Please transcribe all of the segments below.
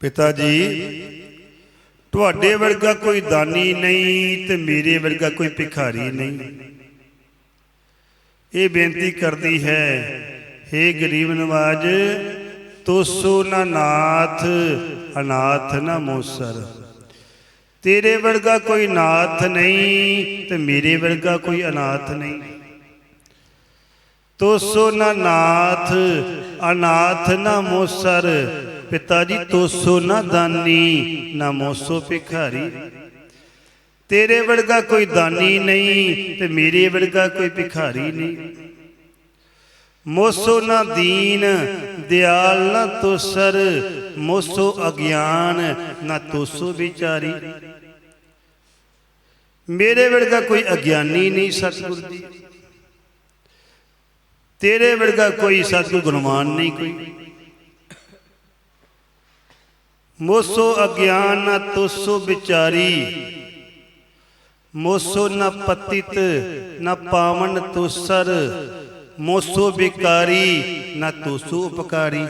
ਪਿਤਾ ਜੀ, ਤੁਹਾਡੇ ਵਰਗਾ ਕੋਈ ਦਾਨੀ ਨਹੀਂ ਤੇ ਮੇਰੇ ਵਰਗਾ ਕੋਈ ਭਿਖਾਰੀ ਨਹੀਂ। ਇਹ ਬੇਨਤੀ ਕਰਦੀ ਹੈ हे ਗਰੀਬ ਨਵਾਜ, ਤੋਸੋ ਨਾ ਨਾਥ, ਅਨਾਥ ਨਾ ਮੋਸਰ। ਤੇਰੇ ਵਰਗਾ ਕੋਈ ਨਾਥ ਨਹੀਂ ਤੇ ਮੇਰੇ ਵਰਗਾ ਕੋਈ ਅਨਾਥ ਨਹੀਂ। ਤੋਸੋ ਨਾ ਨਾਥ, ਅਨਾਥ ਨਾ ਮੋਸਰ ਪਿਤਾ ਜੀ ਤੋਸੋ ਨਾ ਦਾਨੀ, ਨਾ ਮੋਸੋ ਭਿਖਾਰੀ। ਤੇਰੇ ਵਰਗਾ ਕੋਈ ਦਾਨੀ ਨਹੀਂ ਤੇ ਮੇਰੇ ਵਰਗਾ ਕੋਈ ਭਿਖਾਰੀ ਨਹੀਂ। ਮੋਸੋ ਨਾ ਦੀਨ, ਦਿਆਲ ਨਾ ਤੋਸਰ, ਮੋਸੋ ਅਗਿਆਨ, ਨਾ ਤੋਸੋ ਵਿਚਾਰੀ। ਮੇਰੇ ਵਰਗਾ ਕੋਈ ਅਗਿਆਨੀ ਨਹੀਂ ਸਤਿਗੁਰ ਜੀ ਤੇਰੇ ਵਰਗਾ ਕੋਈ ਸਤਿਗੁਰ ਗੁਣਵਾਨ ਨਹੀਂ ਕੋਈ। ਮੋਸੋ ਅਗਿਆਨ ਨਾ ਤੋਸੋ ਵਿਚਾਰੀ। ਮੋਸੋ ਨ ਪਤਿਤ, ਨ ਪਾਵਨ ਤੁਸਰ। ਮੋਸੋ ਬਿਕਾਰੀ ਨ ਤੁਸੋ ਉਪਕਾਰੀ।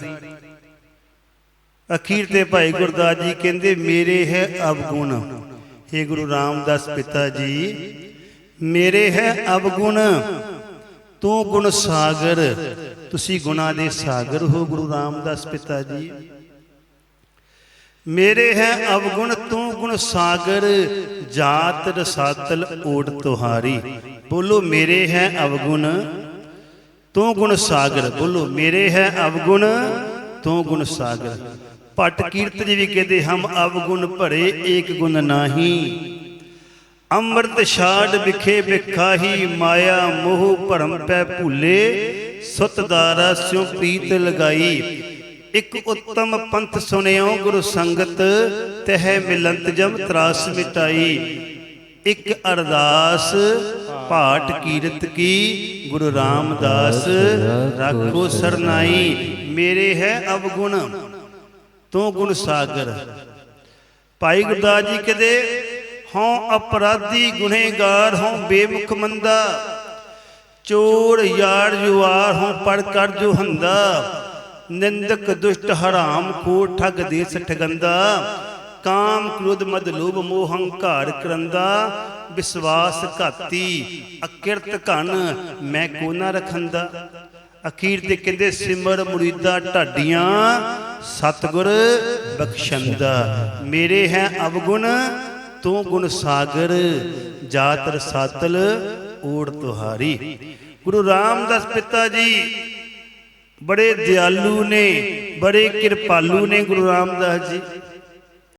ਅਖੀਰ ਤੇ ਭਾਈ ਗੁਰਦਾਸ ਜੀ ਕਹਿੰਦੇ, ਮੇਰੇ ਹੈ ਅਵਗੁਣ। हे ਗੁਰੂ ਰਾਮਦਾਸ ਪਿਤਾ ਜੀ, ਮੇਰੇ ਹੈ ਅਵਗੁਣ। ਤੂੰ ਗੁਣ ਸਾਗਰ। ਤੁਸੀਂ ਗੁਣਾ ਦੇ ਸਾਗਰ ਹੋ ਗੁਰੂ ਰਾਮਦਾਸ ਪਿਤਾ ਜੀ। ਮੇਰੇ ਹੈ ਅਵਗੁਣ, ਤੂੰ ਗੁਣ ਸਾਗਰ, ਜਾਤ ਰਸਾਤਲ ਓਟ ਤੁਹਾਰੀ। ਬੋਲੋ, ਮੇਰੇ ਹੈ ਅਵਗੁਣ, ਤੂੰ ਗੁਣ ਸਾਗਰ। ਬੋਲੋ, ਮੇਰੇ ਹੈ ਅਵਗੁਣ, ਤੂੰ ਗੁਣ ਸਾਗਰ। ਪਟ ਕੀਰਤ ਜੀ ਵੀ ਕਹਿੰਦੇ, ਹਮ ਅਵਗੁਣ ਭਰੇ ਏਕ ਗੁਣ ਨਾਹੀ। ਅੰਮ੍ਰਿਤ ਛਾੜ ਵਿਖੇ ਵਿਖਾਹੀ, ਮਾਇਆ ਮੋਹ ਭਰਮ ਪੈ ਭੁੱਲੇ। ਸੁਤਦਾਰਾ ਸਿਉ ਪ੍ਰੀਤ ਲਗਾਈ। ਇਕ ਉੱਤਮ ਪੰਥ ਸੁਣਿਓ ਗੁਰੂ ਸੰਗਤ, ਤਹਿ ਮਿਲੰਤ ਜਮ ਤਰਾਸ ਮਿਟਾਈ। ਇਕ ਅਰਦਾਸ, ਪਾਠ ਕੀਰਤ ਕੀ, ਗੁਰੂ ਰਾਮਦਾਸ ਰਾਖੋ ਸਰਨਾਈ। ਮੇਰੇ ਹੈ ਅਵਗੁਣ, ਤੂੰ ਗੁਣ ਸਾਗਰ। ਭਾਈ ਗੁਰਦਾਸ ਜੀ ਕਹਿੰਦੇ, ਹਉ ਅਪਰਾਧੀ ਗੁਨੇਗਾਰ, ਹਉ ਬੇਮੁਖ ਮੰਦਾ। ਚੋਰ, ਯਾਰ, ਜੁਆਰ, ਹਉ ਪੜ ਕਰ ਜੋ ਹੰਦਾ। ਨਿੰਦਕ ਦੁਸ਼ਟ ਹਰਾਮ ਖੋਰ ਠਗ ਦੇਸ ਠਗੰਦਾ, ਕਾਮ ਕ੍ਰੋਧ ਮਦ ਲੋਭ ਮੋਹ ਹੰਕਾਰ ਕਰੰਦਾ, ਵਿਸ਼ਵਾਸ ਘਾਤੀ, ਅਕਿਰਤ ਘਨ ਮੈਂ ਕੋ ਨਾ ਰਖੰਦਾ। ਅਖੀਰ ਤੇ ਕਹਿੰਦੇ ਸਿਮਰ ਮੁਰੀਦਾ ਢਾਡੀਆਂ, ਸਤਗੁਰ ਬਖਸ਼ੰਦਾ। ਮੇਰੇ ਹੈ ਅਵਗੁਣ, ਤੂੰ ਗੁਣ ਸਾਗਰ ਜਾਤ ਰਸਾਤਲ ਓੜ ਤੁਹਾਰੀ। ਗੁਰੂ ਰਾਮਦਾਸ ਪਿਤਾ ਜੀ ਬੜੇ ਦਿਆਲੂ ਨੇ ਬੜੇ ਕਿਰਪਾਲੂ ਨੇ ਗੁਰੂ ਰਾਮਦਾਸ ਜੀ।